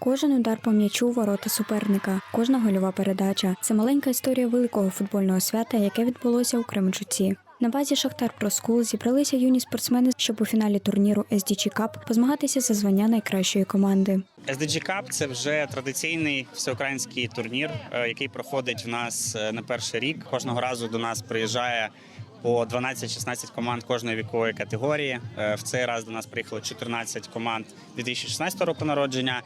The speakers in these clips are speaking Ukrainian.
Кожен удар по м'ячу ворота суперника, кожна гольова передача це маленька історія великого футбольного свята, яке відбулося у Кременчуці. На базі Шахтар Проскул зібралися юні спортсмени, щоб у фіналі турніру SDG Cup позмагатися за звання найкращої команди. SDG Cup – це вже традиційний всеукраїнський турнір, е, який проходить в нас е, не перший рік. Кожного разу до нас приїжджає по 12-16 команд кожної вікової категорії. Е, В цей раз до нас приїхало 14 команд 2016 року народження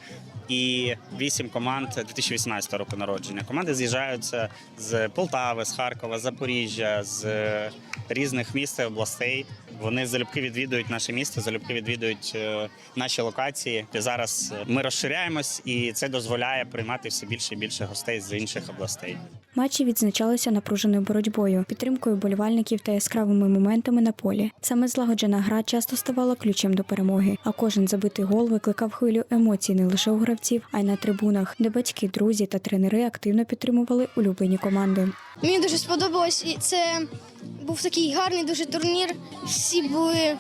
і вісім команд 2018 року народження. Команди з'їжджаються з Полтави, з Харкова, Запоріжжя, з е, різних міст областей. Вони залюбки відвідують наше місто, залюбки відвідують е, наші локації. І зараз е, ми розширяємось, і це дозволяє приймати все більше і більше гостей з інших областей. Матчі відзначалися напруженою боротьбою, підтримкою болівальників та яскравими моментами на полі. Саме злагоджена гра часто ставала ключем до перемоги, а кожен забитий гол викликав хвилю емоцій не лише у гравців, а й на трибунах, де батьки, друзі та тренери активно підтримували улюблені команди. Мені дуже сподобалось, і це був такий гарний дуже турнір. Всі були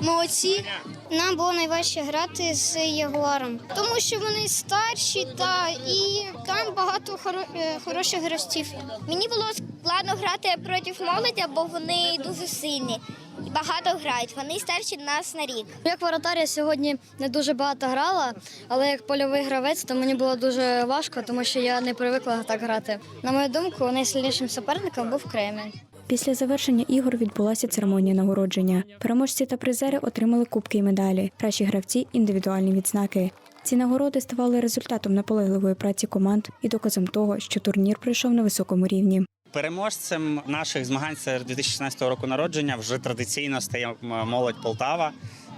молодці. Нам було найважче грати з Ягуаром, тому що вони старші та і там багато хоро- е, хороших гравців. Мені було складно грати проти молоді, бо вони дуже сильні і багато грають. Вони старші нас на рік. Як воротар я сьогодні не дуже багато грала, але як польовий гравець, то мені було дуже важко, тому що я не привикла так грати. На мою думку, найсильнішим суперником був Кремінь. Після завершення ігор відбулася церемонія нагородження. Переможці та призери отримали кубки і медалі, кращі гравці індивідуальні відзнаки. Ці нагороди ставали результатом наполегливої праці команд і доказом того, що турнір пройшов на високому рівні. Переможцем наших змагань серед 2016 року народження вже традиційно стає молодь Полтава.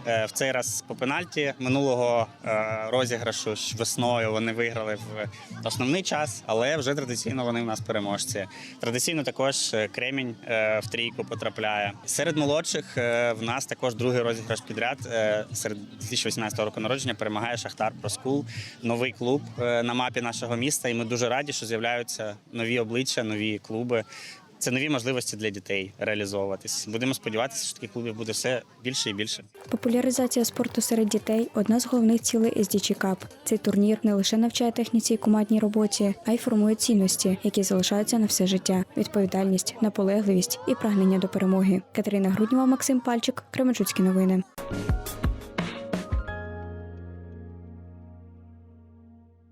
Е, В цей раз по пенальті минулого е, розіграшу весною вони виграли в основний час, але вже традиційно вони в нас переможці. Традиційно також е, Кремінь в трійку потрапляє. Серед молодших в нас також другий розіграш підряд. Серед 2018 року народження перемагає Шахтар Проскул, новий клуб на мапі нашого міста. І ми дуже раді, що з'являються нові обличчя, нові клуби. Це нові можливості для дітей реалізовуватись. Будемо сподіватися, що таких клубів буде все більше і більше. Популяризація спорту серед дітей одна з головних цілей SDG Cup. Цей турнір не лише навчає техніці і командній роботі, а й формує цінності, які залишаються на все життя: відповідальність, наполегливість і прагнення до перемоги. Катерина Груднєва, Максим Пальчик, Кременчуцькі новини.